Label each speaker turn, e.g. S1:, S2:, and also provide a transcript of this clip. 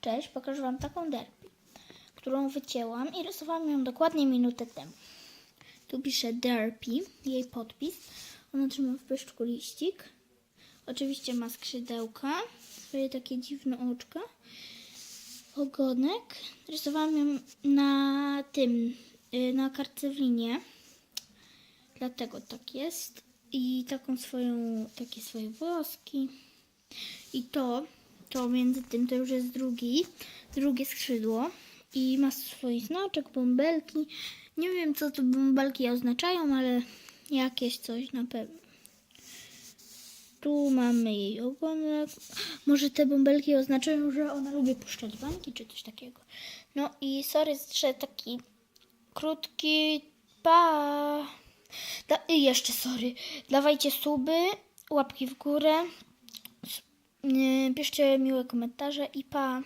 S1: Cześć, pokażę Wam taką derpy, którą wycięłam i rysowałam ją dokładnie minutę temu. Tu pisze derpy, jej podpis. Ona trzyma w pyszczku liścik. Oczywiście ma skrzydełka, swoje takie dziwne oczka. Ogonek. Rysowałam ją na tym, y, na kartce w linie. Dlatego tak jest. I taką swoją, takie swoje włoski. I to, to między tym to już jest drugi, drugie skrzydło. I ma swój znaczek, bąbelki. Nie wiem, co te bąbelki oznaczają, ale jakieś coś na pewno. Tu mamy jej ogonek. Może te bąbelki oznaczają, że ona lubi puszczać bańki, czy coś takiego. No i sorry, że taki krótki. Pa! Da, I jeszcze sorry. Dawajcie suby, łapki w górę. Piszcie miłe komentarze i pa.